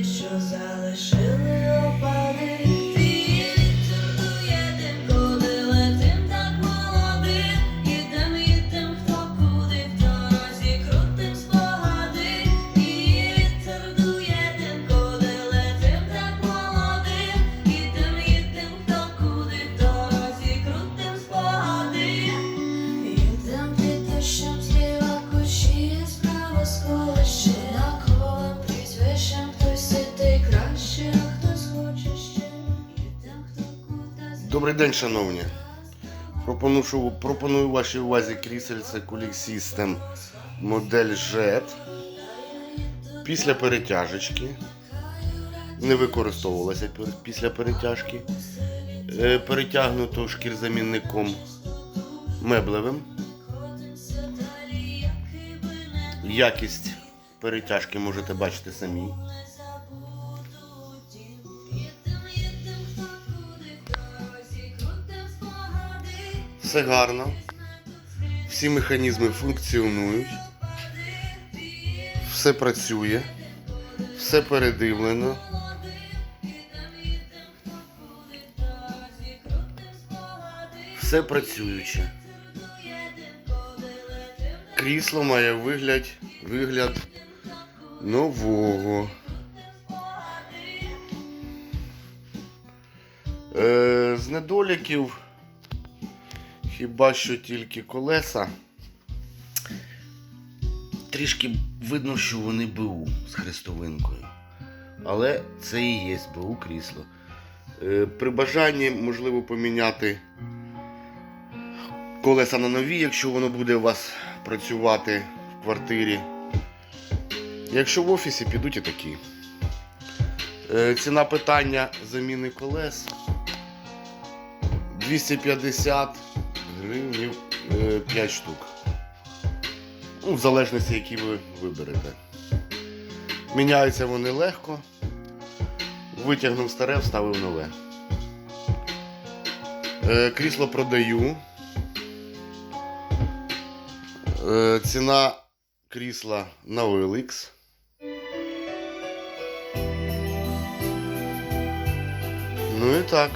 що залишили Добрий день, шановні. Пропоную, пропоную вашій увазі крісельце Cooling System модель JET. Після перетяжечки. Не використовувалася після перетяжки. Е, Перетягнуто шкірзамінником меблевим. Якість перетяжки можете бачити самі. Все гарно. Всі механізми функціонують. Все працює. Все передивлено. Все працююче. Крісло має вигляд, вигляд нового. Е, з недоліків хіба що тільки колеса. Трішки видно, що вони БУ з хрестовинкою. Але це і є БУ крісло. Е, при бажанні можливо поміняти колеса на нові, якщо воно буде у вас працювати в квартирі. Якщо в офісі підуть і такі. Е, ціна питання заміни колес 250 гривень 5 штук. Ну, в залежності, які ви виберете. Міняються вони легко. Витягнув старе, вставив нове. Е, крісло продаю. Е, ціна крісла на OLX. Ну і так.